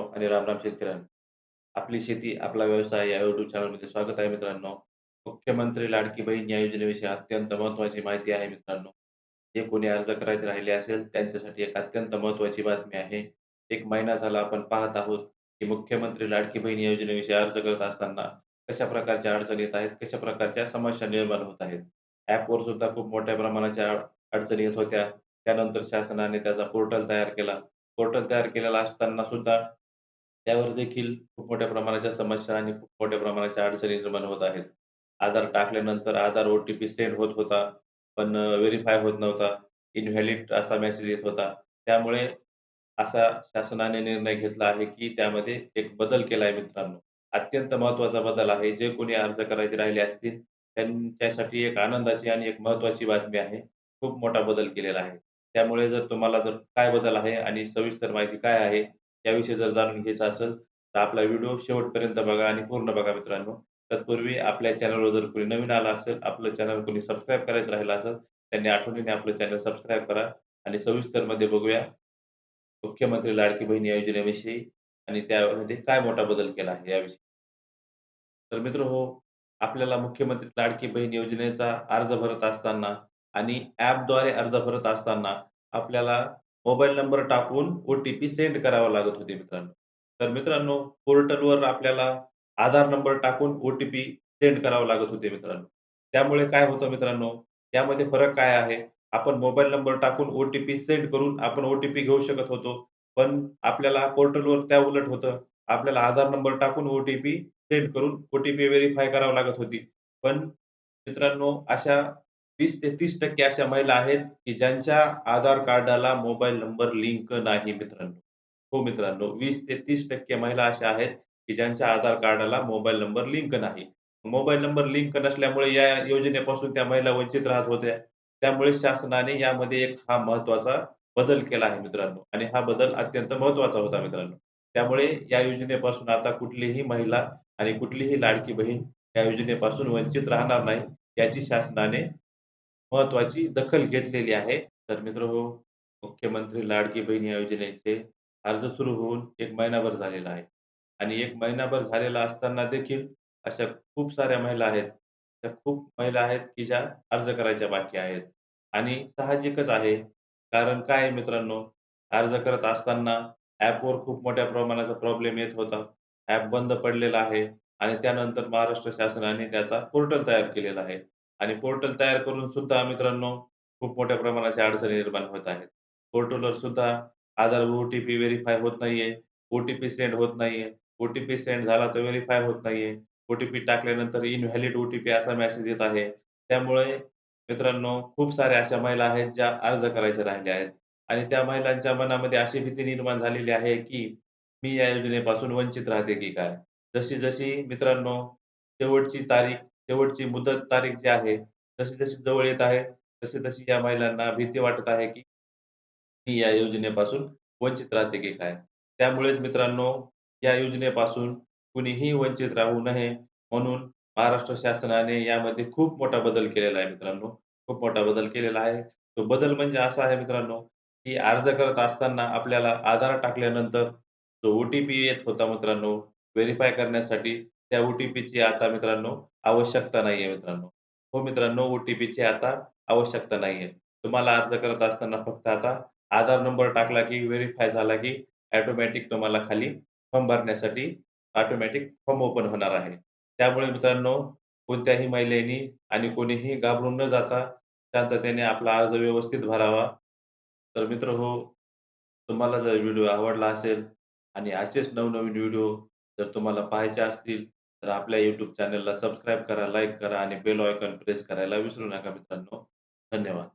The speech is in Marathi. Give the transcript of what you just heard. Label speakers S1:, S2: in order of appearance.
S1: मित्रांनो आणि रामराम शेतकऱ्यांनो. आपली शेती आपला व्यवसाय या युट्यूब चॅनलमध्ये स्वागत आहे मित्रांनो. मुख्यमंत्री लाडकी बहीण या योजनेविषयी अत्यंत महत्वाची माहिती आहे मित्रांनो. जे कोणी अर्ज करायचे राहिले असेल त्यांच्यासाठी एक अत्यंत महत्वाची बातमी आहे. एक महिना झाला आपण पाहत आहोत की मुख्यमंत्री लाडकी बहीण या योजनेविषयी अर्ज करत असताना कशा प्रकारच्या अडचणी येत आहेत कशा प्रकारच्या समस्या निर्माण होत आहेत. ॲपवर सुद्धा खूप मोठ्या प्रमाणाच्या अडचणी येत होत्या. त्यानंतर शासनाने त्याचा पोर्टल तयार केला. पोर्टल तयार केलेला असताना सुद्धा त्यावर देखील खूप मोठ्या प्रमाणाच्या समस्या आणि खूप मोठ्या प्रमाणाच्या अडचणी निर्माण होत आहेत. आधार टाकल्यानंतर Aadhaar O T P send होत होता पण व्हेरीफाय होत नव्हता. इनव्हॅलिड असा मेसेज येत होता. त्यामुळे असा शासनाने निर्णय घेतला आहे की त्यामध्ये एक बदल केला आहे मित्रांनो. अत्यंत महत्त्वाचा बदल आहे. जे कोणी अर्ज करायचे राहिले असतील त्यांच्यासाठी एक आनंदाची आणि एक महत्त्वाची बातमी आहे. खूप मोठा बदल केलेला आहे. त्यामुळे जर तुम्हाला जर काय बदल आहे आणि सविस्तर माहिती काय आहे याविषयी जर जाणून घ्यायचं असेल तर आपला व्हिडिओ शेवटपर्यंत बघा आणि पूर्ण बघा मित्रांनो. तत्पूर्वी आपल्या चॅनलवर जर कोणी नवीन आला असेल आपलं चॅनल कोणी सबस्क्राईब करायचं राहिलं असेल त्यांनी आठवणीने आपलं चॅनल सबस्क्राईब करा आणि सविस्तरमध्ये बघूया मुख्यमंत्री लाडकी बहीण योजनेविषयी आणि त्यामध्ये काय मोठा बदल केला आहे याविषयी. तर मित्र हो आपल्याला मुख्यमंत्री लाडकी बहीण योजनेचा अर्ज भरत असताना आणि ॲपद्वारे अर्ज भरत असताना आपल्याला मोबाईल नंबर टाकून ओ टी पी सेंड करावा लागत होते मित्रांनो. तर मित्रांनो पोर्टलवर आपल्याला आधार नंबर टाकून ओ टी पी सेंड करावा लागत होते मित्रांनो. त्यामुळे काय होतं मित्रांनो यामध्ये फरक काय आहे? आपण मोबाईल नंबर टाकून ओ टी पी सेंड करून आपण ओ टी पी घेऊ शकत होतो पण आपल्याला पोर्टलवर त्या उलट होतं. आपल्याला आधार नंबर टाकून ओ टी पी सेंड करून ओ टी पी व्हेरीफाय करावी लागत होती. पण मित्रांनो अशा वीस ते तीस टक्के अशा महिला आहेत की ज्यांच्या आधार कार्डाला मोबाईल नंबर लिंक नाही मित्रांनो. हो मित्रांनो वीस ते तीस टक्के महिला अशा आहेत की ज्यांच्या आधार कार्डाला मोबाईल नंबर लिंक नाही. मोबाईल नंबर लिंक नसल्यामुळे या योजनेपासून त्या महिला वंचित राहत होत्या. त्यामुळे शासनाने यामध्ये एक हा महत्त्वाचा बदल केला आहे मित्रांनो आणि हा बदल अत्यंत महत्त्वाचा होता मित्रांनो. त्यामुळे या योजनेपासून आता कुठलीही महिला आणि कुठलीही लाडकी बहीण या योजनेपासून वंचित राहणार नाही याची शासनाने महत्वाची दखल घेतलेली आहे. तर मित्र हो मुख्यमंत्री लाडकी बहीण या योजनेचे अर्ज सुरू होऊन एक महिनाभर झालेला आहे. आणि एक महिनाभर झालेला असताना देखील अशा खूप साऱ्या महिला आहेत. त्या खूप महिला आहेत की ज्या अर्ज करायच्या बाकी आहेत. आणि साहजिकच आहे. कारण काय मित्रांनो अर्ज करत असताना ॲपवर खूप मोठ्या प्रमाणाचा प्रॉब्लेम येत होता. ॲप बंद पडलेला आहे. आणि त्यानंतर महाराष्ट्र शासनाने त्याचा पोर्टल तयार केलेला आहे. आणि पोर्टल तयार करून सुद्धा मित्रांनो खूप मोठ्या प्रमाणाच्या अडचणी निर्माण होत आहेत. पोर्टलवर सुद्धा आधार ओटीपी व्हेरीफाय होत नाहीये ओटीपी सेंड होत नाहीये ओटीपी सेंड झाला तर व्हेरीफाय होत नाहीये ओटीपी टाकल्यानंतर इनव्हॅलिड ओटीपी असा मेसेज येत आहे. त्यामुळे मित्रांनो खूप साऱ्या अशा महिला आहेत ज्या अर्ज करायच्या राहिल्या आहेत. आणि त्या महिलांच्या मनामध्ये अशी भीती निर्माण झालेली आहे की मी या योजनेपासून वंचित राहते की काय? जशी जशी मित्रांनो शेवटची तारीख शेवटची मुदत तारीख जी आहे जशी जशी जवळ येत आहे तशी तशी या महिलांना भीती वाटत आहे की मी या योजनेपासून वंचित राहते की काय? त्यामुळेच मित्रांनो या योजनेपासून कुणीही वंचित राहू नये म्हणून महाराष्ट्र शासनाने यामध्ये खूप मोठा बदल केलेला आहे मित्रांनो. खूप मोठा बदल केलेला आहे. तो बदल म्हणजे असा आहे मित्रांनो की अर्ज करत असताना आपल्याला आधार टाकल्यानंतर जो ओ टी पी येत होता मित्रांनो व्हेरीफाय करण्यासाठी त्या ओटीपीची आता मित्रांनो आवश्यकता नाहीये मित्रांनो. हो मित्रांनो ओटीपीची आता आवश्यकता नाहीये. तुम्हाला अर्ज करत असताना फक्त आता आधार नंबर टाकला की व्हेरीफाय झाला की ऑटोमॅटिक तुम्हाला खाली फॉर्म भरण्यासाठी ऑटोमॅटिक फॉर्म ओपन होणार आहे. त्यामुळे मित्रांनो कोणत्याही महिलेनी आणि कोणीही घाबरून न जाता शांततेने आपला अर्ज व्यवस्थित भरावा. तर मित्र हो तुम्हाला जर व्हिडिओ आवडला असेल आणि असेच नवनवीन व्हिडिओ जर तुम्हाला पाहायचे असतील तर आपल्या यूट्यूब चॅनलला सबस्क्राईब करा लाईक करा आणि बेल आयकॉन प्रेस करायला विसरू नका मित्रांनो. धन्यवाद.